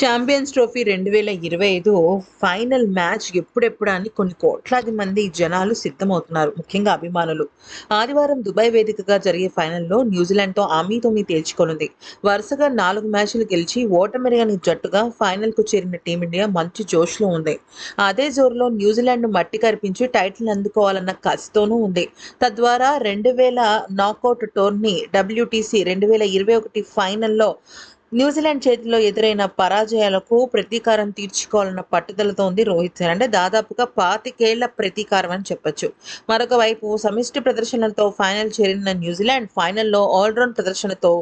Champions trophy రెండు వేల ఇరవై ఐదు ఫైనల్ మ్యాచ్ ఎప్పుడెప్పుడు అని కొన్ని కోట్లాది మంది జనాలు సిద్ధమవుతున్నారు ముఖ్యంగా అభిమానులు. ఆదివారం దుబాయ్ వేదికగా జరిగే ఫైనల్లో న్యూజిలాండ్తో ఆమీతోమీ తేల్చుకొనుంది. వరుసగా నాలుగు మ్యాచ్లు గెలిచి ఓటమిరగని జట్టుగా ఫైనల్కు చేరిన టీమిండియా మంచి జోష్లో ఉంది. అదే జోరులో న్యూజిలాండ్ మట్టి కరిపించి టైటిల్ అందుకోవాలన్న కసితోనూ ఉంది. తద్వారా రెండు వేల నాకౌట్ టోర్నీ డబ్ల్యూటీసీ రెండు వేల ఇరవై ఒకటి ఫైనల్లో న్యూజిలాండ్ చేతిలో ఎదురైన పరాజయాలకు ప్రతీకారం తీర్చుకోవాలన్న పట్టుదలతో ఉంది రోహిత్ శర్మ. అంటే దాదాపుగా పాతికేళ్ళ ప్రతీకారం అని చెప్పొచ్చు. మరొక వైపు సమిష్టి ప్రదర్శనలతో ఫైనల్ చేరిన న్యూజిలాండ్ ఫైనల్లో ఆల్రౌండ్ ప్రదర్శనతో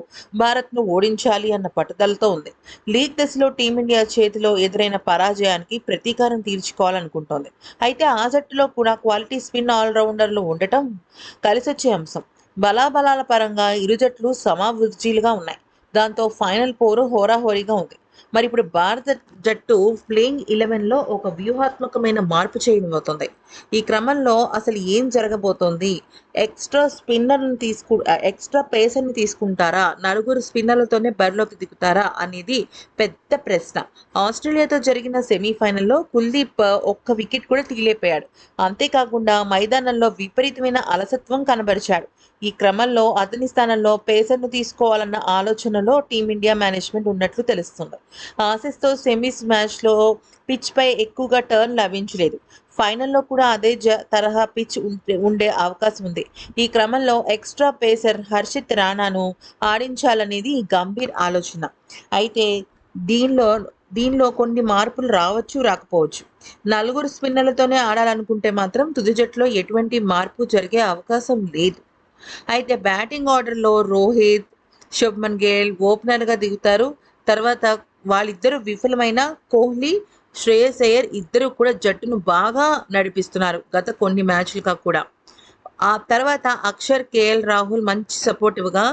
భారత్ను ఓడించాలి అన్న పట్టుదలతో ఉంది. లీగ్ దశలో టీమిండియా చేతిలో ఎదురైన పరాజయానికి ప్రతీకారం తీర్చుకోవాలనుకుంటోంది. అయితే ఆ జట్టులో కూడా క్వాలిటీ స్పిన్ ఆల్రౌండర్లు ఉండటం కలిసొచ్చే అంశం. బలాబలాల పరంగా ఇరు జట్లు సమావృద్ధిలుగా ఉన్నాయి. దాంతో ఫైనల్ పోరు హోరాహోరీగా ఉంది. మరి ఇప్పుడు భారత జట్టు ప్లేయింగ్ ఎలెవెన్లో ఒక వ్యూహాత్మకమైన మార్పు చేయబోతుంది. ఈ క్రమంలో అసలు ఏం జరగబోతోంది? ఎక్స్ట్రా స్పిన్నర్ని తీసుకు ఎక్స్ట్రా పేసర్ని తీసుకుంటారా? నలుగురు స్పిన్నర్లతోనే బరిలోకి దిగుతారా? అనేది పెద్ద ప్రశ్న. ఆస్ట్రేలియాతో జరిగిన సెమీఫైనల్లో కుల్దీప్ ఒక్క వికెట్ కూడా తీలేపోయాడు అంతేకాకుండా మైదానంలో విపరీతమైన అలసత్వం కనబరిచాడు. ఈ క్రమంలో అతని స్థానంలో పేసర్ను తీసుకోవాలన్న ఆలోచనలో టీమిండియా మేనేజ్మెంట్ ఉన్నట్లు తెలుస్తుంది. ఆసెస్తో సెమీస్ మ్యాచ్లో పిచ్పై ఎక్కువగా టర్న్ లభించలేదు. ఫైనల్లో కూడా అదే జ తరహా పిచ్ ఉండే అవకాశం ఉంది. ఈ క్రమంలో ఎక్స్ట్రా పేసర్ హర్షిత్ రాణాను ఆడించాలనేది గంభీర్ ఆలోచన. అయితే దీనిలో దీనిలో కొన్ని మార్పులు రావచ్చు రాకపోవచ్చు. నలుగురు స్పిన్నర్లతోనే ఆడాలనుకుంటే మాత్రం తుది జట్టులో ఎటువంటి మార్పు జరిగే అవకాశం లేదు. అయితే బ్యాటింగ్ ఆర్డర్లో రోహిత్ శుభ్మన్ గేల్ ఓపెనర్గా దిగుతారు. తర్వాత వాళ్ళిద్దరూ విఫలమైన కోహ్లీ శ్రేయస్ అయ్యర్ ఇద్దరు కూడా జట్టును బాగా నడిపిస్తున్నారు గత కొన్ని మ్యాచ్లుగా కూడా. ఆ తర్వాత అక్షర్ కేఎల్ రాహుల్ మంచి సపోర్టివ్గా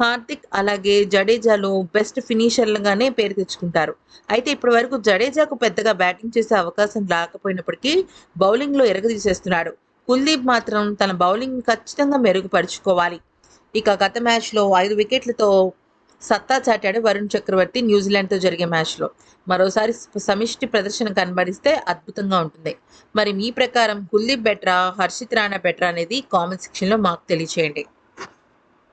హార్దిక్ అలాగే జడేజాలు బెస్ట్ ఫినిషర్లుగానే పేరు తెచ్చుకుంటారు. అయితే ఇప్పటి వరకు జడేజాకు పెద్దగా బ్యాటింగ్ చేసే అవకాశం రాకపోయినప్పటికీ బౌలింగ్లో ఎరగదీసేస్తున్నాడు. కుల్దీప్ మాత్రం తన బౌలింగ్ ఖచ్చితంగా మెరుగుపరుచుకోవాలి. ఇక గత మ్యాచ్లో ఐదు వికెట్లతో సత్తా చాటాడు వరుణ్ చక్రవర్తి న్యూజిలాండ్తో జరిగే మ్యాచ్లో. మరోసారి సమిష్టి ప్రదర్శన కనబడిస్తే అద్భుతంగా ఉంటుంది. మరి మీ ప్రకారం కుల్దీప్ బెట్రా హర్షిత్ రాణా బెట్రా అనేది కామెంట్ సెక్షన్లో మాకు తెలియచేయండి.